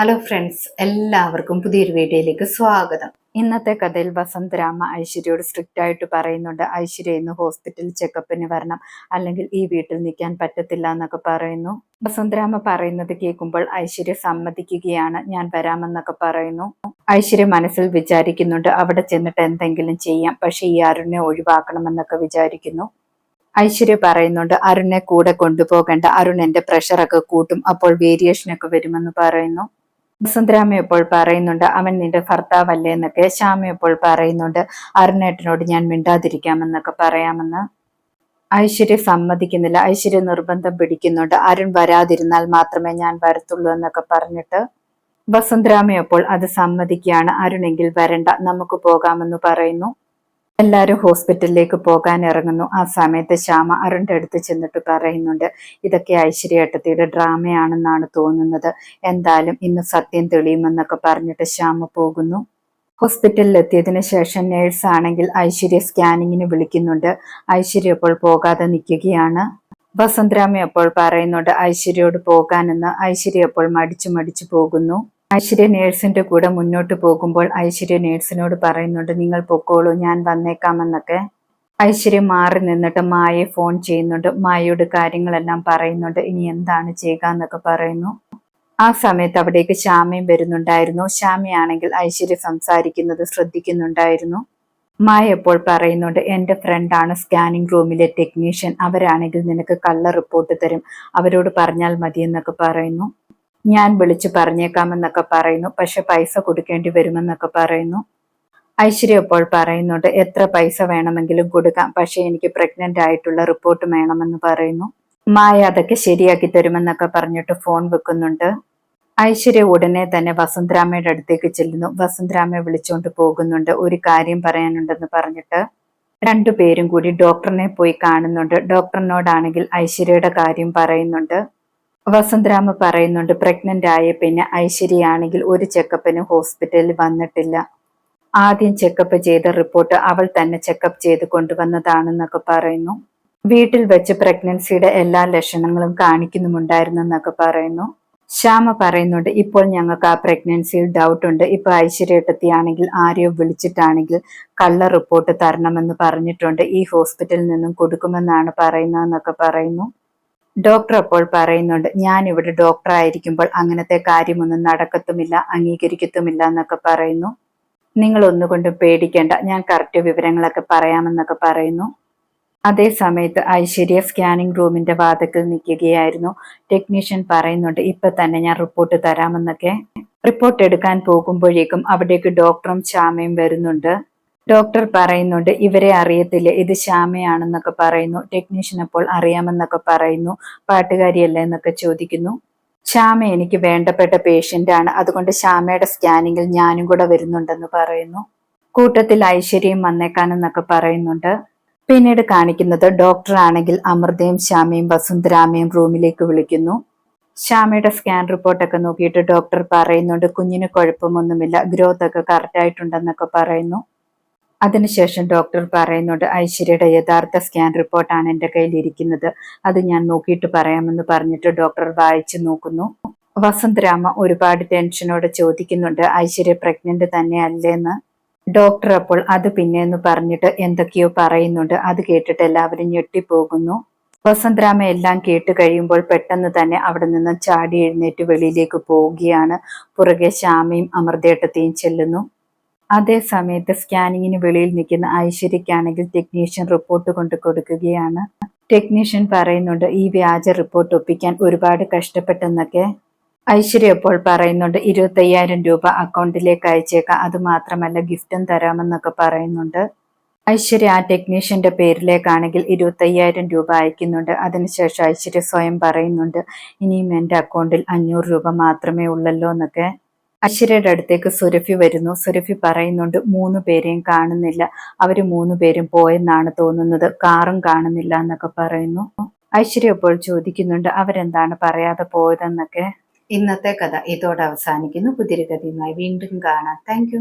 Hello friends എല്ലാവർക്കും പുതിയൊരു വീഡിയോയിലേക്ക് സ്വാഗതം. ഇന്നത്തെ കഥയിൽ വസന്തരാമ ഐശ്വര്യയോട് സ്ട്രിക്റ്റ് ആയിട്ട് പറയുന്നുണ്ട്. ഐശ്വര്യ ഇന്ന് ഹോസ്പിറ്റൽ ചെക്കപ്പിന് വരണം. അല്ലെങ്കിൽ ഈ വീട്ടിൽ നിൽക്കാൻ പറ്റത്തില്ല എന്നൊക്കെ പറയുന്നു. വസന്തരാമ പറയുന്നത് കേൾക്കുമ്പോൾ ഐശ്വര്യ സമ്മതിക്കുകയാണ്. ഞാൻ വരാമെന്നൊക്കെ പറയുന്നു. ഐശ്വര്യ മനസ്സിൽ വിചാരിക്കുന്നുണ്ട് അവിടെ ചെന്നിട്ട് എന്തെങ്കിലും ചെയ്യാം. പക്ഷെ ഈ അരുണിനെ ഒഴിവാക്കണമെന്നൊക്കെ വിചാരിക്കുന്നു. ഐശ്വര്യ പറയുന്നുണ്ട് അരുണിനെ കൂടെ കൊണ്ടുപോകേണ്ട. അരുൺ എന്റെ പ്രഷറൊക്കെ കൂട്ടും. അപ്പോൾ വേരിയേഷനൊക്കെ വരുമെന്ന് പറയുന്നു. വസുന്ധരാമ ഇപ്പോൾ പറയുന്നുണ്ട് അവൻ നിന്റെ ഭർത്താവല്ലേ എന്നൊക്കെ ശ്യാമ ഇപ്പോൾ പറയുന്നുണ്ട്. അരുണേട്ടനോട് ഞാൻ മിണ്ടാതിരിക്കാമെന്നൊക്കെ പറയാമെന്ന് ഐശ്വര്യ സമ്മതിക്കുന്നില്ല. ഐശ്വര്യ നിർബന്ധം പിടിക്കുന്നുണ്ട്. അരുൺ വരാതിരുന്നാൽ മാത്രമേ ഞാൻ വരത്തുള്ളൂ എന്നൊക്കെ പറഞ്ഞിട്ട് വസുന്ധരാമയപ്പോൾ അത് സമ്മതിക്കുകയാണ്. അരുണെങ്കിൽ വരണ്ട. നമുക്ക് പോകാമെന്ന് പറയുന്നു. എല്ലാവരും ഹോസ്പിറ്റലിലേക്ക് പോകാൻ ഇറങ്ങുന്നു. ആ സമയത്ത് ശ്യാമ അരുണിന്റെ അടുത്ത് ചെന്നിട്ട് പറയുന്നുണ്ട് ഇതൊക്കെ ഐശ്വര്യേട്ടത്തിയുടെ ഡ്രാമയാണെന്നാണ് തോന്നുന്നത്. എന്തായാലും ഇന്ന് സത്യം തെളിയുമെന്നൊക്കെ പറഞ്ഞിട്ട് ശ്യാമ പോകുന്നു. ഹോസ്പിറ്റലിൽ എത്തിയതിന് ശേഷം നേഴ്സ് ആണെങ്കിൽ ഐശ്വര്യ സ്കാനിങ്ങിന് വിളിക്കുന്നുണ്ട്. ഐശ്വര്യ അപ്പോൾ പോകാതെ നിൽക്കുകയാണ്. വസന്തരാമ അപ്പോൾ പറയുന്നുണ്ട് ഐശ്വര്യയോട് പോകാനെന്ന്. ഐശ്വര്യ അപ്പോൾ മടിച്ചു മടിച്ചു പോകുന്നു. ഐശ്വര്യ നേഴ്സിന്റെ കൂടെ മുന്നോട്ട് പോകുമ്പോൾ ഐശ്വര്യ നേഴ്സിനോട് പറയുന്നുണ്ട് നിങ്ങൾ പൊക്കോളൂ ഞാൻ വന്നേക്കാമെന്നൊക്കെ. ഐശ്വര്യ മാറി നിന്നിട്ട് മായയെ ഫോൺ ചെയ്യുന്നുണ്ട് മായയോട് കാര്യങ്ങളെല്ലാം പറയുന്നുണ്ട് ഇനി എന്താണ് ചെയ്യുക എന്നൊക്കെ പറയുന്നു. ആ സമയത്ത് അവിടേക്ക് ശ്യാമയും വരുന്നുണ്ടായിരുന്നു. ശ്യാമയാണെങ്കിൽ ഐശ്വര്യ സംസാരിക്കുന്നത് ശ്രദ്ധിക്കുന്നുണ്ടായിരുന്നു. മായ എപ്പോൾ പറയുന്നുണ്ട് എന്റെ ഫ്രണ്ടാണ് സ്കാനിങ് റൂമിലെ ടെക്നീഷ്യൻ അവരാണെങ്കിൽ നിനക്ക് കള്ള റിപ്പോർട്ട് തരും അവരോട് പറഞ്ഞാൽ മതി എന്നൊക്കെ പറയുന്നു. ഞാൻ വിളിച്ചു പറഞ്ഞേക്കാമെന്നൊക്കെ പറയുന്നു. പക്ഷെ പൈസ കൊടുക്കേണ്ടി വരുമെന്നൊക്കെ പറയുന്നു. ഐശ്വര്യ ഇപ്പോൾ പറയുന്നുണ്ട് എത്ര പൈസ വേണമെങ്കിലും കൊടുക്കാം. പക്ഷെ എനിക്ക് പ്രഗ്നന്റ് ആയിട്ടുള്ള റിപ്പോർട്ട് വേണമെന്ന് പറയുന്നു. മായ അതൊക്കെ ശരിയാക്കി തരുമെന്നൊക്കെ പറഞ്ഞിട്ട് ഫോൺ വെക്കുന്നുണ്ട്. ഐശ്വര്യ ഉടനെ തന്നെ വസുന്ധരാമയുടെ അടുത്തേക്ക് ചെല്ലുന്നു. വസുന്ധരാമയെ വിളിച്ചുകൊണ്ട് പോകുന്നുണ്ട്. ഒരു കാര്യം പറയാനുണ്ടെന്ന് പറഞ്ഞിട്ട് രണ്ടുപേരും കൂടി ഡോക്ടറിനെ പോയി കാണുന്നുണ്ട്. ഡോക്ടറിനോടാണെങ്കിൽ ഐശ്വര്യയുടെ കാര്യം പറയുന്നുണ്ട്. വസന്തരാമ പറയുന്നുണ്ട് പ്രഗ്നന്റ് ആയ പിന്നെ ഐശ്വര്യയാണെങ്കിൽ ഒരു ചെക്കപ്പിന് ഹോസ്പിറ്റലിൽ വന്നിട്ടില്ല. ആദ്യം ചെക്കപ്പ് ചെയ്ത റിപ്പോർട്ട് അവൾ തന്നെ ചെക്കപ്പ് ചെയ്ത് കൊണ്ടുവന്നതാണെന്നൊക്കെ പറയുന്നു. വീട്ടിൽ വെച്ച് പ്രഗ്നൻസിയുടെ എല്ലാ ലക്ഷണങ്ങളും കാണിക്കുന്നുമുണ്ടായിരുന്നെന്നൊക്കെ പറയുന്നു. ശ്യാമ പറയുന്നുണ്ട് ഇപ്പോൾ ഞങ്ങൾക്ക് ആ പ്രഗ്നൻസിയിൽ ഡൗട്ട് ഉണ്ട്. ഇപ്പൊ ഐശ്വര്യട്ടത്തിയാണെങ്കിൽ ആരെയോ വിളിച്ചിട്ടാണെങ്കിൽ കള്ള റിപ്പോർട്ട് തരണമെന്ന് പറഞ്ഞിട്ടുണ്ട്. ഈ ഹോസ്പിറ്റലിൽ നിന്നും കൊടുക്കുമെന്നാണ് പറയുന്നതെന്നൊക്കെ പറയുന്നു. ഡോക്ടർ അപ്പോൾ പറയുന്നുണ്ട് ഞാൻ ഇവിടെ ഡോക്ടർ ആയിരിക്കുമ്പോൾ അങ്ങനത്തെ കാര്യമൊന്നും നടക്കത്തുമില്ല അംഗീകരിക്കത്തുമില്ല എന്നൊക്കെ പറയുന്നു. നിങ്ങൾ ഒന്നുകൊണ്ടും പേടിക്കേണ്ട ഞാൻ കറക്റ്റ് വിവരങ്ങളൊക്കെ പറയാമെന്നൊക്കെ പറയുന്നു. അതേ സമയത്ത് ഐശ്വര്യ സ്കാനിംഗ് റൂമിന്റെ വാദത്തിൽ നിൽക്കുകയായിരുന്നു. ടെക്നീഷ്യൻ പറയുന്നുണ്ട് ഇപ്പൊ തന്നെ ഞാൻ റിപ്പോർട്ട് തരാമെന്നൊക്കെ. റിപ്പോർട്ട് എടുക്കാൻ പോകുമ്പോഴേക്കും അവിടേക്ക് ഡോക്ടറും ചാമയും വരുന്നുണ്ട്. ഡോക്ടർ പറയുന്നുണ്ട് ഇവരെ അറിയത്തില്ല? ഇത് ശ്യാമയാണെന്നൊക്കെ പറയുന്നു. ടെക്നീഷ്യൻ അപ്പോൾ അറിയാമെന്നൊക്കെ പറയുന്നു. പാട്ടുകാരിയല്ല എന്നൊക്കെ ചോദിക്കുന്നു. ശ്യാമ എനിക്ക് വേണ്ടപ്പെട്ട പേഷ്യന്റ് ആണ് അതുകൊണ്ട് ശ്യാമയുടെ സ്കാനിങ്ങിൽ ഞാനും കൂടെ വരുന്നുണ്ടെന്ന് പറയുന്നു. കൂട്ടത്തിൽ ഐശ്വര്യം വന്നേക്കാനെന്നൊക്കെ പറയുന്നുണ്ട്. പിന്നീട് കാണിക്കുന്നത് ഡോക്ടർ ആണെങ്കിൽ അമൃതയും ശ്യാമയും വസുന്ധരാമയും റൂമിലേക്ക് വിളിക്കുന്നു. ശ്യാമയുടെ സ്കാൻ റിപ്പോർട്ടൊക്കെ നോക്കിയിട്ട് ഡോക്ടർ പറയുന്നുണ്ട് കുഞ്ഞിന് കുഴപ്പമൊന്നുമില്ല. ഗ്രോത്ത് ഒക്കെ കറക്റ്റ് ആയിട്ടുണ്ടെന്നൊക്കെ പറയുന്നു. അതിനുശേഷം ഡോക്ടർ പറയുന്നുണ്ട് ഐശ്വര്യയുടെ യഥാർത്ഥ സ്കാൻ റിപ്പോർട്ടാണ് എന്റെ കയ്യിൽ ഇരിക്കുന്നത് അത് ഞാൻ നോക്കിയിട്ട് പറയാമെന്ന് പറഞ്ഞിട്ട് ഡോക്ടർ വായിച്ചു നോക്കുന്നു. വസന്തരാമ ഒരുപാട് ടെൻഷനോടെ ചോദിക്കുന്നുണ്ട് ഐശ്വര്യ പ്രഗ്നന്റ് തന്നെ അല്ലേന്ന്. ഡോക്ടർ അപ്പോൾ അത് പിന്നെന്ന് പറഞ്ഞിട്ട് എന്തൊക്കെയോ പറയുന്നുണ്ട് അത് കേട്ടിട്ട് എല്ലാവരും ഞെട്ടിപ്പോകുന്നു. വസന്തരാമ എല്ലാം കേട്ട് കഴിയുമ്പോൾ പെട്ടെന്ന് തന്നെ അവിടെ നിന്ന് ചാടി എഴുന്നേറ്റ് വെളിയിലേക്ക് പോവുകയാണ്. പുറകെ ശ്യാമയും അമൃതേട്ടത്തെയും ചെല്ലുന്നു. അതേ സമയത്ത് സ്കാനിങ്ങിന് വെളിയിൽ നിൽക്കുന്ന ഐശ്വര്യക്കാണെങ്കിൽ ടെക്നീഷ്യൻ റിപ്പോർട്ട് കൊണ്ട് കൊടുക്കുകയാണ്. ടെക്നീഷ്യൻ പറയുന്നുണ്ട് ഈ വ്യാജ റിപ്പോർട്ട് ഒപ്പിക്കാൻ ഒരുപാട് കഷ്ടപ്പെട്ടെന്നൊക്കെ. ഐശ്വര്യ അപ്പോൾ പറയുന്നുണ്ട് ഇരുപത്തയ്യായിരം രൂപ അക്കൗണ്ടിലേക്ക് അയച്ചേക്കാം അത് മാത്രമല്ല ഗിഫ്റ്റും തരാമെന്നൊക്കെ പറയുന്നുണ്ട്. ഐശ്വര്യ ആ ടെക്നീഷ്യന്റെ പേരിലേക്കാണെങ്കിൽ ഇരുപത്തയ്യായിരം രൂപ അയക്കുന്നുണ്ട്. അതിനുശേഷം ഐശ്വര്യ സ്വയം പറയുന്നുണ്ട് ഇനിയും എന്റെ അക്കൗണ്ടിൽ അഞ്ഞൂറ് രൂപ മാത്രമേ ഉള്ളല്ലോ എന്നൊക്കെ. അശ്വരയുടെ അടുത്തേക്ക് സുരഫി വരുന്നു. സുരഫി പറയുന്നുണ്ട് മൂന്ന് പേരെയും കാണുന്നില്ല. അവർ മൂന്ന് പേരും പോയെന്നാണ് തോന്നുന്നത്. കാറും കാണുന്നില്ല എന്നൊക്കെ പറയുന്നു. ഐശ്വര്യ അപ്പോൾ ചോദിക്കുന്നുണ്ട് അവരെന്താണ് പറയാതെ പോയതെന്നൊക്കെ? ഇന്നത്തെ കഥ ഇതോടെ അവസാനിക്കുന്നു. പുതിരി കഥയുമായി വീണ്ടും കാണാം. താങ്ക്